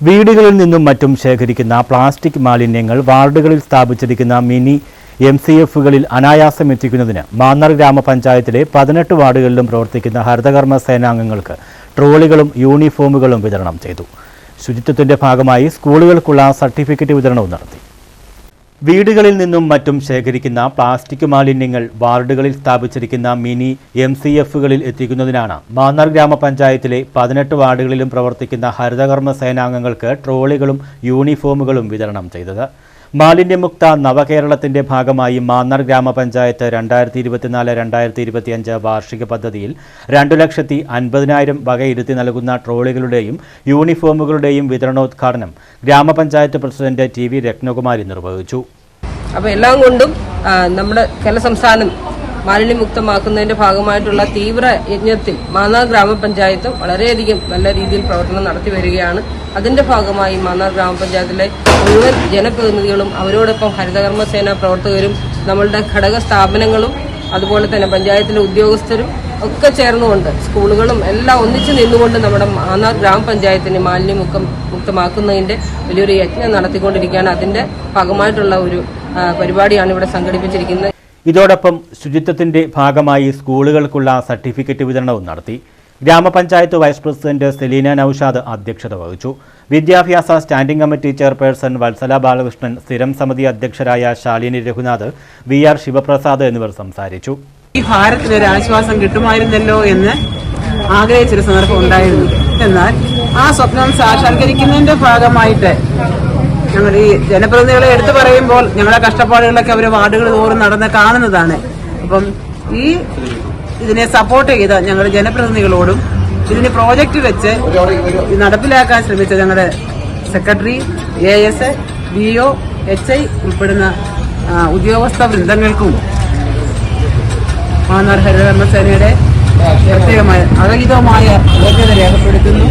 വീടുകളിൽ നിന്നും മറ്റും ശേഖരിക്കുന്ന പ്ലാസ്റ്റിക് മാലിന്യങ്ങൾ വാർഡുകളിൽ സ്ഥാപിച്ചിരിക്കുന്ന മിനി എം സി എഫുകളിൽ അനായാസം എത്തിക്കുന്നതിന് മാന്നാർ ഗ്രാമപഞ്ചായത്തിലെ പതിനെട്ട് വാർഡുകളിലും പ്രവർത്തിക്കുന്ന ഹരിതകർമ്മ സേനാംഗങ്ങൾക്ക് ട്രോളികളും യൂണിഫോമുകളും വിതരണം ചെയ്തു. ശുചിത്വത്തിന്റെ ഭാഗമായി സ്കൂളുകൾക്കുള്ള സർട്ടിഫിക്കറ്റ് വിതരണവും നടത്തി. വീടുകളിൽ നിന്നും മറ്റും ശേഖരിക്കുന്ന പ്ലാസ്റ്റിക് മാലിന്യങ്ങൾ വാർഡുകളിൽ സ്ഥാപിച്ചിരിക്കുന്ന മിനി എം സി എഫുകളിൽ എത്തിക്കുന്നതിനാണ് മാന്നാർ ഗ്രാമപഞ്ചായത്തിലെ പതിനെട്ട് വാർഡുകളിലും പ്രവർത്തിക്കുന്ന ഹരിതകർമ്മ സേനാംഗങ്ങൾക്ക് ട്രോളികളും യൂണിഫോമുകളും വിതരണം ചെയ്തത്. മാലിന്യമുക്ത നവകേരളത്തിന്റെ ഭാഗമായി മാന്നാർ ഗ്രാമപഞ്ചായത്ത് രണ്ടായിരത്തി ഇരുപത്തിനാല് രണ്ടായിരത്തി ഇരുപത്തിയഞ്ച് വാർഷിക പദ്ധതിയിൽ രണ്ടു ലക്ഷത്തി അൻപതിനായിരം വകയിരുത്തി നൽകുന്ന ട്രോളികളുടെയും യൂണിഫോമുകളുടെയും വിതരണോദ്ഘാടനം ഗ്രാമപഞ്ചായത്ത് പ്രസിഡന്റ് ടി വി രത്നകുമാരി നിർവഹിച്ചു. അപ്പോൾ എല്ലാം കൊണ്ടും നമ്മുടെ കേരള സംസ്ഥാനം മാലിന്യമുക്തമാക്കുന്നതിന്റെ ഭാഗമായിട്ടുള്ള തീവ്ര യജ്ഞത്തിൽ മാന്നാർ ഗ്രാമപഞ്ചായത്തും വളരെയധികം നല്ല രീതിയിൽ പ്രവർത്തനം നടത്തി വരികയാണ്. അതിന്റെ ഭാഗമായി മാന്നാർ ഗ്രാമപഞ്ചായത്തിലെ മുഴുവൻ ജനപ്രതിനിധികളും അവരോടൊപ്പം ഹരിതകർമ്മസേന പ്രവർത്തകരും നമ്മളുടെ ഘടക സ്ഥാപനങ്ങളും അതുപോലെ തന്നെ പഞ്ചായത്തിലെ ഉദ്യോഗസ്ഥരും ഒക്കെ ചേർന്നുകൊണ്ട് സ്കൂളുകളും എല്ലാം ഒന്നിച്ചു നിന്നുകൊണ്ട് നമ്മുടെ മാന്നാർ ഗ്രാമപഞ്ചായത്തിനെ മാലിന്യമുക്തം മുക്തമാക്കുന്നതിന്റെ വലിയൊരു യജ്ഞം നടത്തിക്കൊണ്ടിരിക്കുകയാണ്. അതിന്റെ ഭാഗമായിട്ടുള്ള ഒരു പരിപാടിയാണ് ഇവിടെ സംഘടിപ്പിച്ചിരിക്കുന്നത്. ഇതോടൊപ്പം ശുചിത്വത്തിന്റെ ഭാഗമായി സ്കൂളുകൾക്കുള്ള സർട്ടിഫിക്കറ്റ് വിതരണവും നടത്തി. ഗ്രാമപഞ്ചായത്ത് വൈസ് പ്രസിഡന്റ് സെലീന നൌഷാദ് അധ്യക്ഷത വഹിച്ചു. വിദ്യാഭ്യാസ standing committee chairperson Vatsala Balakrishnan സ്ഥിരം സമിതി അധ്യക്ഷരായ ശാലിനി രഘുനാഥ് വി ആർ ശിവപ്രസാദ് എന്നിവർ സംസാരിച്ചു. ഈ ഭാരത്തിന് ഒരു ആശ്വാസം കിട്ടുമായിരുന്നല്ലോ എന്ന് ആഗ്രഹിച്ചൊരു സന്ദർഭം ഉണ്ടായിരുന്നു. എന്നാൽ ആ സ്വപ്നം സാക്ഷാത്കരിക്കുന്നതിന്റെ ഭാഗമായിട്ട് ഞങ്ങൾ ഈ ജനപ്രതിനിധികളെ എടുത്തു പറയുമ്പോൾ ഞങ്ങളുടെ കഷ്ടപ്പാടുകളൊക്കെ അവർ വാർഡുകൾ തോറും നടന്ന് കാണുന്നതാണ്. അപ്പം ഈ ഇതിനെ സപ്പോർട്ട് ചെയ്ത ഞങ്ങളുടെ ജനപ്രതിനിധികളോടും ഇതിന് പ്രോജക്റ്റ് വെച്ച് നടപ്പിലാക്കാൻ ശ്രമിച്ച ഞങ്ങളുടെ secretary A S B O H I ഉൾപ്പെടുന്ന ഉദ്യോഗസ്ഥ വൃന്ദങ്ങൾക്കും മാന്നാർ ഹരിതകർമ്മസേനയുടെ പ്രത്യേകമായ അകഹിതമായ കൃതജ്ഞത രേഖപ്പെടുത്തുന്നു.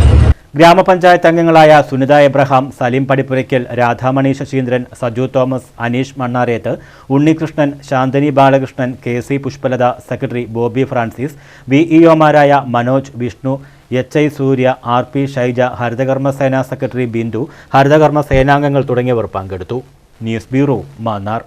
ഗ്രാമപഞ്ചായത്ത് അംഗങ്ങളായ Sunitha Abraham Saleem Padippurakkal Radhamani Sasheendran Saju Thomas Aneesh Mannareth Unnikrishnan Shanthani Balakrishnan K C Pushpalatha secretary Bobby Francis V ഇഒമാരായ Manoj Vishnu H I Surya R P Shyja Haritha Karma Sena secretary Bindu Haritha Karma സേനാംഗങ്ങൾ തുടങ്ങിയവർ പങ്കെടുത്തു. News bureau Mannar.